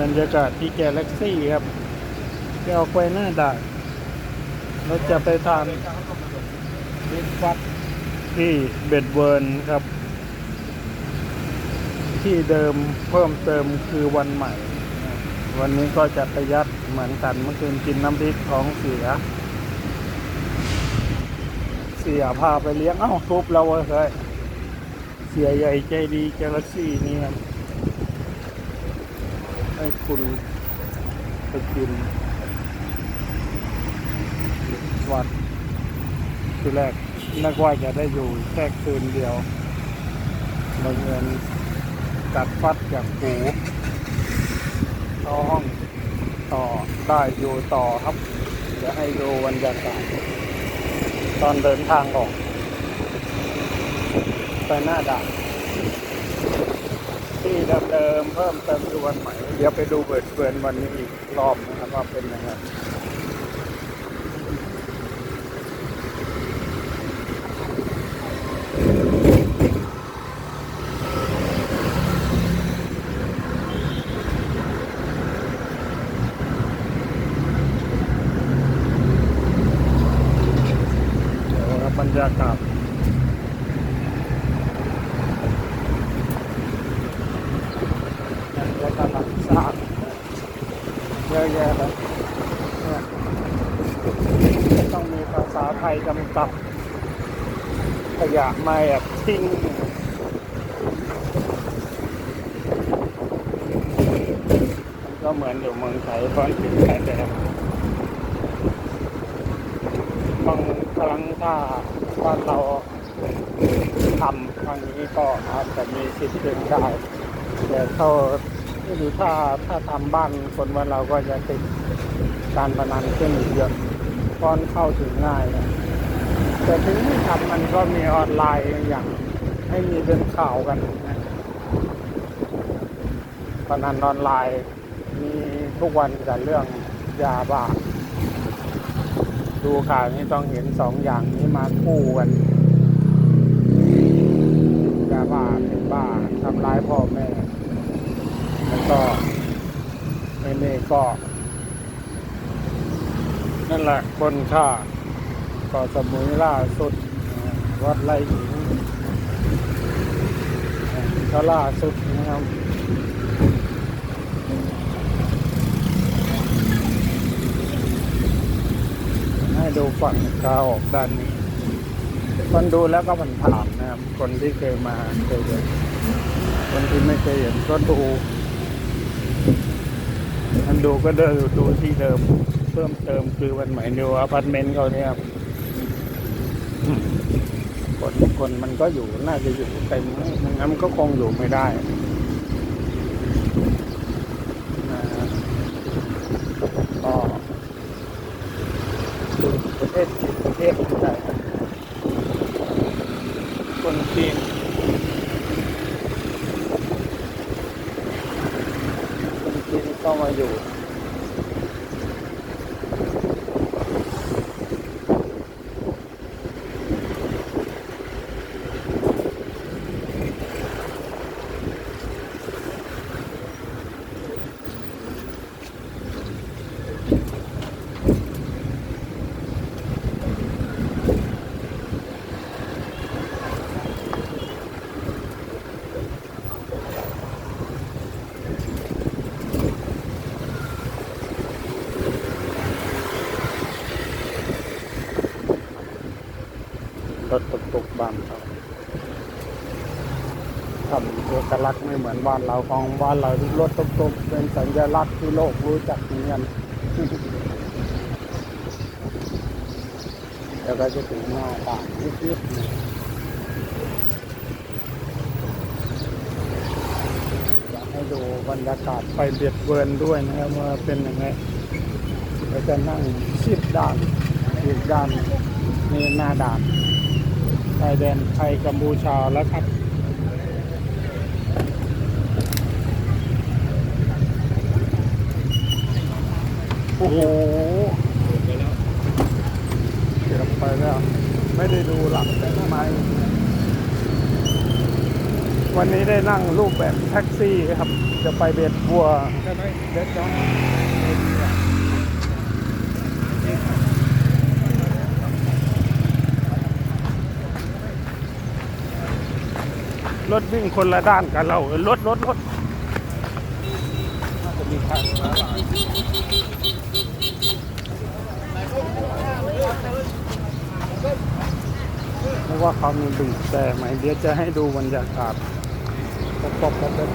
บรรยากาศที่แกลเล็กซี่ครับจะออกไปหน้าด่านเราจะไปทานบิ๊กฟัตที่เบดเวิร์นครับ ที่เดิมเพิ่มเติมคือวันใหม่ วันนี้ก็จะประหยัดเหมือนกันเมื่อคืนกินน้ำพริกท้องเสีย เสียพาไปเลี้ยง เอ้าทุบเราเว้ยเสียใหญ่ใจดีแกล็กซี่นี่ครับ ให้คุณไปกินวัดทีแรกนึกว่าจะได้อยู่แค่คืนเดียวบังเอิญกัดฟัดจากหูเข้าห้องต่อได้อยู่ต่อครับ จะให้ดูบรรยากาศตอนเดินทางออกไปหน้าด่าน ที่เดิมเพิ่มเติมคือวันใหม่ เดี๋ยวไปดูเบิดเบือนวันนี้อีกรอบนะครับว่าเป็นยังไงเดี๋ยวครับบรรยากาศแล้วก็หลังสร้างเยอะแยะเลยต้องมีภาษาไทยกำกับขยะไม่แบบทิ้งก็เหมือนอยู่เมืองไทยเพราะติดแค่แต่บางครั้งถ้าบ้าเราทำทางนี้ก็อาจจะมีสิทธิ์เป็นได้แต่เขา ไม่รู้ถ้าถ้าทำบ้านคนวันเราก็จะติดการพนันขึ้นอีกเยอะตอนเข้าถึงง่ายนะแต่ถึงไม่ทำมันก็มีออนไลน์อย่างให้มีเป็นข่าวกันนะพนันออนไลน์มีทุกวันแต่เรื่องยาบ้าดูข่าวนี้ต้องเห็นสองอย่างนี้มาคู่กันยาบ้าเป็นบ้าทำร้ายพ่อแม่ ก็ไอ้นี่ก็ นั่นแหละคนฆ่าก็สมุยล่าสุด วัดไร่หินก็ล่าสุดนะครับให้ดูฝั่งขาออกด้านนี้ คนดูแล้วก็มันถามนะครับ คนที่เคยมาเคยเห็นคนที่ไม่เคยเห็นก็ดู มันดูก็เดินดูที่เดิม เพิ่มเติมคือวันใหม่นิวอพาร์ตเมนต์เขาเนี่ยครับคนคนมันก็อยู่น่าจะอยู่เต็มไม่งั้นมันก็คงอยู่ไม่ได้นะฮะก็ประเทศจีนประเทศใดคนจีนคน จีนก็ ตกบ้านเขาทำเอกลักษณ์ไม่เหมือนบ้านเราของบ้านเรารถตุกตุกๆเป็นสัญลักษณ์ที่โลกรู้จักเหมือนกันแล้วก็จะถึงหน้าด่านนิดๆอยากให้ดูบรรยากาศไปเบียดเบิร์นด้วยนะครับว่าเป็นยังไงเราจะนั่งชิดด่านอีกด้านนี่หน้าด่าน ชายแดนไทยกัมพูชาแล้วครับโอ้โหเกือบไปแล้ว ไม่ได้ดูหลังแต่ทำไม วันนี้ได้นั่งรูปแบบแท็กซี่ครับ จะไปเบ็ดบัวใช่ไหมเด็ดจ้อง ถวิ่งคนละด้านกันเรารถรถรถน่าจะมีทางมาลายไม่ว่าเขามีบีบแต่ไหมเดี๋ยวจะให้ดูบรรยากาศปบปบปบปบ